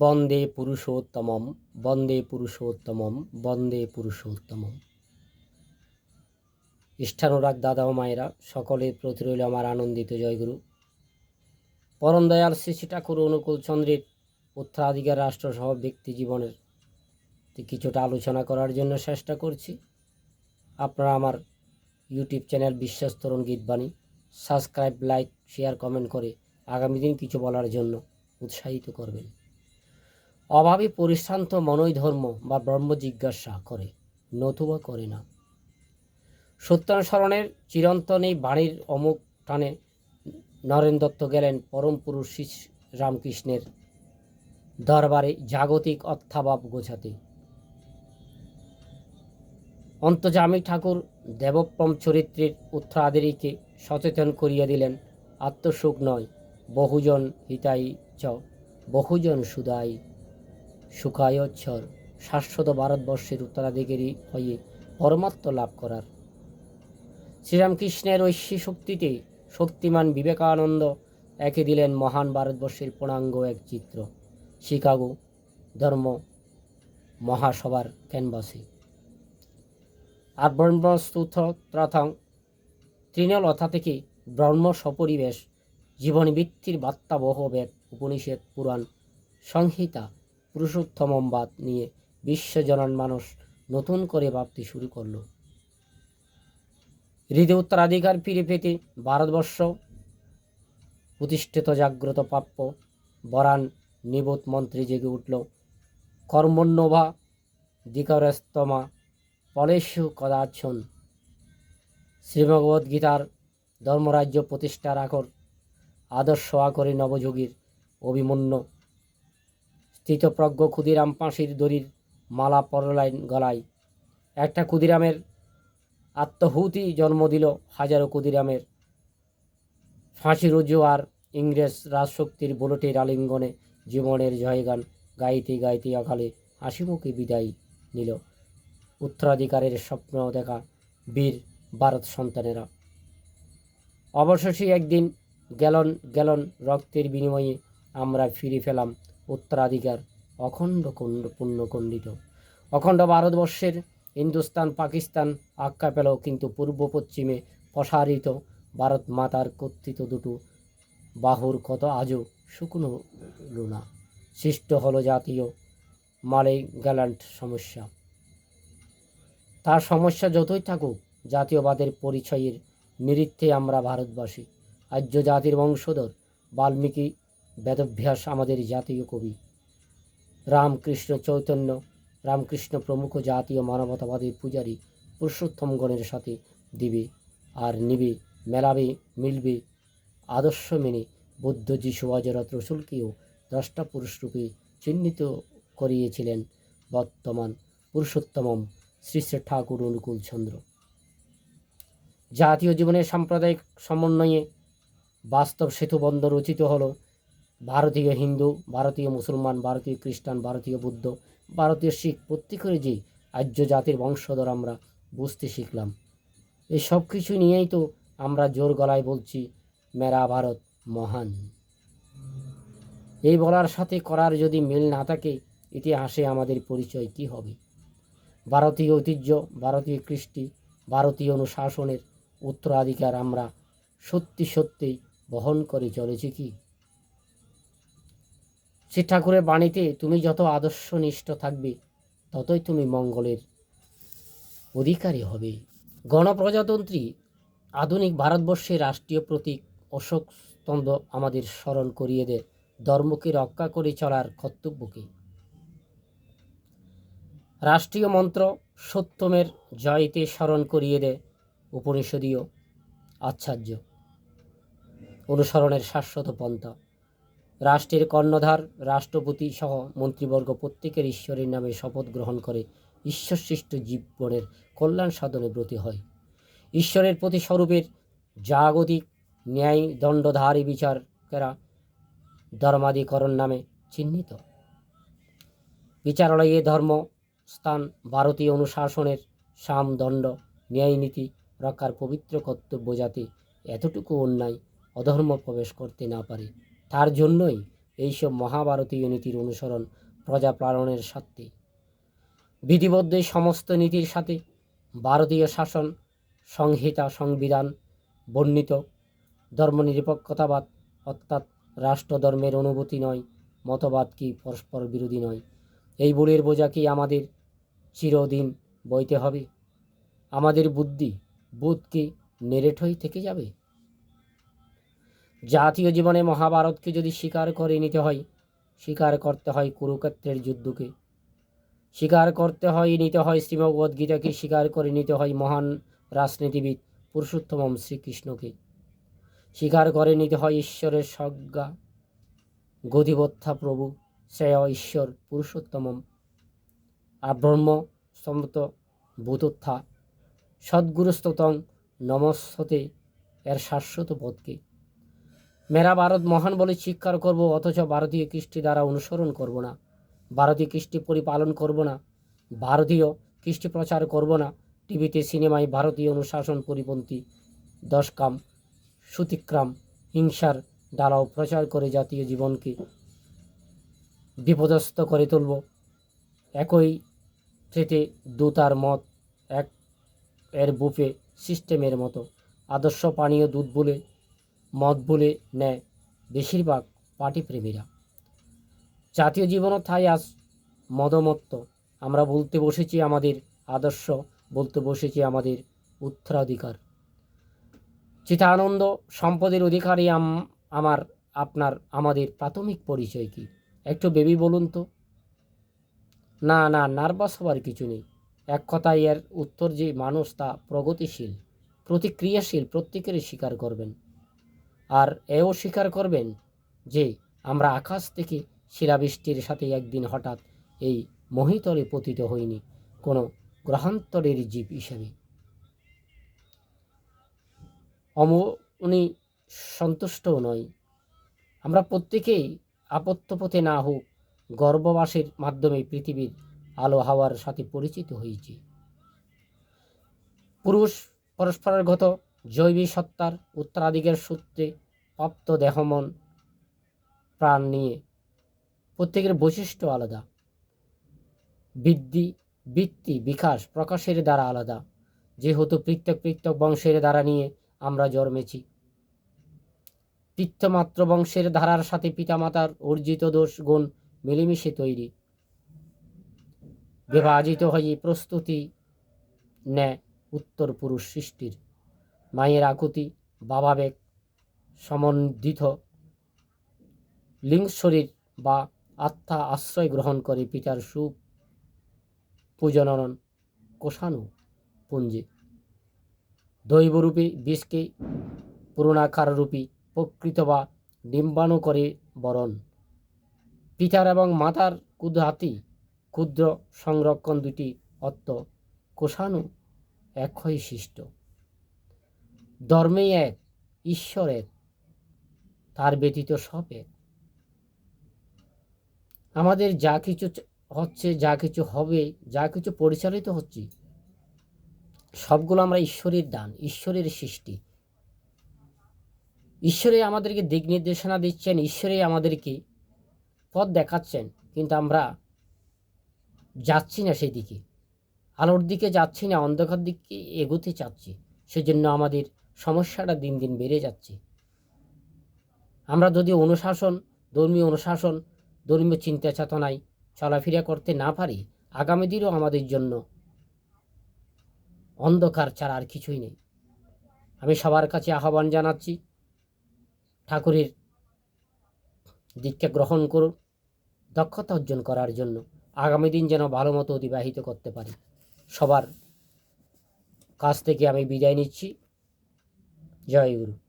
বন্দে পুরুষোত্তমম বন্দে পুরুষোত্তমম বন্দে পুরুষোত্তমম। ইষ্ঠানুরাগ দাদা ও মায়েরা সকলের প্রতি রইল আমার আনন্দিত জয়গুরু। পরম দয়াল শ্রী ঠাকুর অনুকূল চন্দ্রের উত্তরাধিকার রাষ্ট্রসহ ব্যক্তি জীবনের কিছুটা আলোচনা করার জন্য চেষ্টা করছি। আপনারা আমার YouTube channel Biswas Tarun Gitbani subscribe, like, share, comment করে আগামী দিন কিছু বলার জন্য উৎসাহিত করবেন। অভাবে, পরিশ্রান্ত মনই ধর্ম বা ব্রহ্ম জিজ্ঞাসা করে, নতুবা করে না। সত্যানুসরণের চিরন্তন এই বাণীর অমুক টানে নরেন দত্ত গেলেন পরম পুরুষ শ্রী রামকৃষ্ণের দরবারে জাগতিক অর্থাভাব গোছাতে। অন্তর্জামী ঠাকুর দেবপ্রম চরিত্রের উত্তরাধিকারীকে সচেতন করিয়া দিলেন, আত্মসুখ নয়, বহুজন হিতাই চ বহুজন সুদাই সুখায়চ্ছর, শাশ্বত ভারতবর্ষের উত্তরাধিকারী হয়ে পরমাত্ম লাভ করার। শ্রীরামকৃষ্ণের ঐশ্বী শক্তিতে শক্তিমান বিবেকানন্দ একে দিলেন মহান ভারতবর্ষের পূর্ণাঙ্গ এক চিত্র, শিকাগো ধর্ম মহাসভার ক্যানভাসে। আর ব্রহ্মস্তুথ ত্রাথং তৃণলতা থেকে ব্রহ্ম সপরিবেশ জীবনবৃত্তির বার্তাবহ বেদ উপনিষদ পুরাণ সংহিতা পুরুষোত্তমবাদ নিয়ে বিশ্বজনান মানুষ নতুন করে ভাবতে শুরু করল। হৃদয় উত্তরাধিকার ফিরে পেতে ভারতবর্ষ প্রতিষ্ঠিত জাগ্রত প্রাপ্য বরান নিবোধ মন্ত্রী জেগে উঠল, কর্মণ্যভা দিকরস্তমা পলেশু কদাচ্ছন শ্রীমগবদ গীতার ধর্মরাজ্য প্রতিষ্ঠার আকর আদর্শ আকরে নবযোগীর অভিমন্য স্থিতপ্রজ্ঞ ক্ষুদিরাম পাঁশির দড়ির মালা পরলাইন গলায়। একটা ক্ষুদিরামের আত্মহুতি জন্ম দিল হাজারো ক্ষুদিরামের। ফাঁসি রুজু আর ইংরেজ রাজশক্তির বুলেটের আলিঙ্গনে জীবনের জয়গান গাইতে গাইতে অকালে হাসিমুখে বিদায় নিল। উত্তরাধিকারের স্বপ্ন দেখা বীর ভারত সন্তানেরা। অবশেষে একদিন গ্যালন গ্যালন রক্তের বিনিময়ে আমরা ফিরে পেলাম উত্তরাধিকার অখণ্ড পুণ্যখণ্ডিত অখণ্ড ভারতবর্ষের হিন্দুস্তান, পাকিস্তান আখ্যা পেল, কিন্তু পূর্ব পশ্চিমে প্রসারিত ভারত মাতার কর্তৃত দুটো বাহুর কত আজও শুকনো লুনা সৃষ্ট হলো জাতীয় মালে গ্যালান্ট সমস্যা। তার সমস্যা যতই থাকুক, জাতীয়বাদের পরিচয়ের নিরিত্তে আমরা ভারতবাসী। আর্য জাতির বংশধর, বাল্মীকি বেদভ্যাস আমাদের জাতীয় কবি। রামকৃষ্ণ চৈতন্য, রামকৃষ্ণ প্রমুখ জাতীয় মানবতাবাদের পূজারী পুরুষোত্তমগণের সাথে দিবে আর নিবে, মেলাবে, মিলবে, আদর্শ মেনে বুদ্ধ যিশু হজরত রসুলকেও দ্রষ্টা পুরুষরূপে চিহ্নিত করিয়েছিলেন বর্তমান পুরুষোত্তমম শ্রী শ্রী ঠাকুর অনুকূল চন্দ্র। জাতীয় জীবনের সাম্প্রদায়িক সমন্বয়ে বাস্তব সেতুবন্ধ রচিত হলো ভারতীয় হিন্দু, ভারতীয় মুসলমান, ভারতীয় খ্রিস্টান, ভারতীয় বুদ্ধ, ভারতীয় শিখ প্রত্যেকের যে আর্য জাতির বংশধর আমরা বুঝতে শিখলাম। এই সব কিছু নিয়েই তো আমরা জোর গলায় বলছি, মেরা ভারত মহান। এই বলার সাথে করার যদি মিল না থাকে, ইতিহাসে আমাদের পরিচয় কি হবে? ভারতীয় ঐতিহ্য, ভারতীয় কৃষ্টি, ভারতীয় অনুশাসনের উত্তরাধিকার আমরা সত্যি সত্যিই বহন করে চলেছি কি? শ্রী ঠাকুরের বাণীতে তুমি যত আদর্শনিষ্ঠ থাকবে, ততই তুমি মঙ্গলের অধিকারী হবে। গণপ্রজাতন্ত্রী, আধুনিক ভারতবর্ষের রাষ্ট্রীয় প্রতীক অশোক স্তম্ভ আমাদের স্মরণ করিয়ে দেয় ধর্মকে রক্ষা করে চলার কর্তব্যকে। রাষ্ট্রীয় মন্ত্র সত্যমের জয়তে স্মরণ করিয়ে দেয় উপনিষদীয় আচ্ছার্য অনুসরণের শাশ্বত পন্থা। রাষ্ট্রের কর্ণধার, রাষ্ট্রপতি সহ মন্ত্রীবর্গ প্রত্যেকের ঈশ্বরের নামে শপথ গ্রহণ করে ঈশ্বরসৃষ্ট জীবনের কল্যাণ সাধনে ব্রতী হয়। ঈশ্বরের প্রতি স্বরূপের জাগতিক ন্যায় দণ্ডধারী বিচারকেরা ধর্মাধিকরণ নামে চিহ্নিত। বিচারালয়ে ধর্ম, স্থান, ভারতীয় অনুশাসনের সাম দণ্ড ন্যায়নীতি রক্ষার পবিত্র কর্তব্য যাতে এতটুকু অন্যায় অধর্ম প্রবেশ করতে না পারে। তার জন্যই এইসব মহাভারতীয় নীতির অনুসরণ প্রজা পালনের স্বার্থে বিধিবদ্ধ সমস্ত নীতির সাথে ভারতীয় শাসন, সংহিতা, সংবিধান, বর্ণিত, ধর্মনিরপেক্ষতাবাদ, অর্থাৎ রাষ্ট্রধর্মের অনুভূতি নয়, মতবাদ কি পরস্পর বিরোধী নয়, এই বলের বোঝা কি আমাদের চিরদিন বইতে হবে? আমাদের বুদ্ধি, বুধ কি হয়ে থেকে যাবে? জাতীয় জীবনে মহাভারতকে যদি স্বীকার করে নিতে হয়, স্বীকার করতে হয় কুরুক্ষেত্রের যুদ্ধকে। স্বীকার করতে হয়, নিতে হয় শ্রীমদ্ গীতাকে, স্বীকার করে নিতে হয় মহান রাজনীতিবিদ পুরুষোত্তম শ্রীকৃষ্ণকে। স্বীকার করে নিতে হয় ঈশ্বরের সজ্ঞা গতিবত্থা প্রভু, শ্রেয় ঈশ্বর পুরুষোত্তম আর ব্রহ্ম সম্মত ভূতোত্থা, সদ্গুরুস্ততং নমস্তে এর শাশ্বত পদকে মেরা ভারত মহান বলে স্বীকার করব, অথচ ভারতীয় কৃষ্টি দ্বারা অনুসরণ করব না। ভারতীয় কৃষ্টি পরিপালন করব না। ভারতীয় কৃষ্টি প্রচার করব না। টিভিতে, সিনেমায় ভারতীয় অনুশাসন পরিপন্থী দশকাম, সুতিক্রাম, হিংসার ডালাও প্রচার করে জাতীয় জীবনকে বিপদস্ত করে তুলব। একই ট্রেতে দুতার মত, এক এর বুফে সিস্টেমের মতো। আদর্শ পানীয় দুধ বলে মদ বলে নেয় বেশিরভাগ পার্টিপ্রেমীরা। জাতীয় জীবনও তাই আজ মদমত্ত। আমরা বলতে বসেছি আমাদের আদর্শ, বলতে বসেছি আমাদের উত্তরাধিকার। চিতানন্দ সম্পদের অধিকারী আম- আমার, আপনার, আমাদের প্রাথমিক পরিচয় কি? একটু বেবি বলুন তো। না না, নার্ভাস হওয়ার কিছু নেই। এক কথায় এর উত্তর যে মানুষ তা প্রগতিশীল, প্রতিক্রিয়াশীল প্রত্যেকেরই স্বীকার করবেন। আর এও স্বীকার করবেন যে আমরা আকাশ থেকে শিলাবৃষ্টির সাথে একদিন হঠাৎ এই মহিতলে পতিত হইনি কোনো গ্রহান্তরের জীব হিসেবে। অম, উনি সন্তুষ্টও নয়। আমরা প্রত্যেকেই আপত্যপথে না হোক গর্ভবাসের মাধ্যমে পৃথিবীর আলো হাওয়ার সাথে পরিচিত হয়েছি পুরুষ পরস্পরগত জৈবিক সত্তার উত্তরাধিকার সূত্রে প্রাপ্ত দেহমন, প্রাণ নিয়ে। প্রত্যেকের বৈশিষ্ট্য আলাদা। বৃদ্ধি, বৃত্তি, বিকাশ প্রকাশের দ্বারা আলাদা। যেহেতু পৃথক পৃথক বংশের দ্বারা নিয়ে আমরা জন্মেছি। পিত্তমাত্র বংশের ধারার সাথে পিতামাতার অর্জিত দোষ গুণ মিলেমিশে তৈরি। বিভাজিত হয়ে প্রস্তুতি নেয় উত্তর পুরুষ সৃষ্টির। মায়ের আকুতি বাবাবেগ সমন্বিত। লিঙ্গ শরীর বা আত্মা আশ্রয় গ্রহণ করে পিতার সুপ পূজনন কোষাণু পুঞ্জে দৈবরূপী বিষকে পুরুণাকার রূপী প্রকৃত বা ডিম্বাণু করে বরণ। পিতার এবং মাতার ক্ষুদ্রাতি ক্ষুদ্র সংরক্ষণ দুটি অত্ত কোষাণু একই সৃষ্ট। ধর্মেই এক ঈশ্বর এক তার ব্যতীত সব। এক আমাদের যা কিছু হচ্ছে, যা কিছু হবে, যা কিছু পরিচালিত হচ্ছে, সবগুলো আমরা ঈশ্বরের দান, ঈশ্বরের সৃষ্টি। ঈশ্বরে আমাদেরকে দিক নির্দেশনা দিচ্ছেন, ঈশ্বরে আমাদেরকে পথ দেখাচ্ছেন, কিন্তু আমরা যাচ্ছি না সেই দিকে আলোর দিকে যাচ্ছি না, অন্ধকার দিকে এগোতে চাচ্ছি। সেজন্য আমাদের সমস্যাটা দিন দিন বেড়ে যাচ্ছে। আমরা যদি অনুশাসন, ধর্মীয় অনুশাসন, ধর্মীয় চিন্তা চেতনায় চলাফেরা করতে না পারি, আগামী দিনও আমাদের জন্য অন্ধকার ছাড়া আর কিছুই নেই। আমি সবার কাছে আহ্বান জানাচ্ছি, ঠাকুরের দীক্ষা গ্রহণ করুন, দক্ষতা অর্জন করার জন্য, আগামী দিন যেন ভালো মতো অতিবাহিত করতে পারি। সবার কাছ থেকে আমি বিদায় নিচ্ছি। জয় গুরু।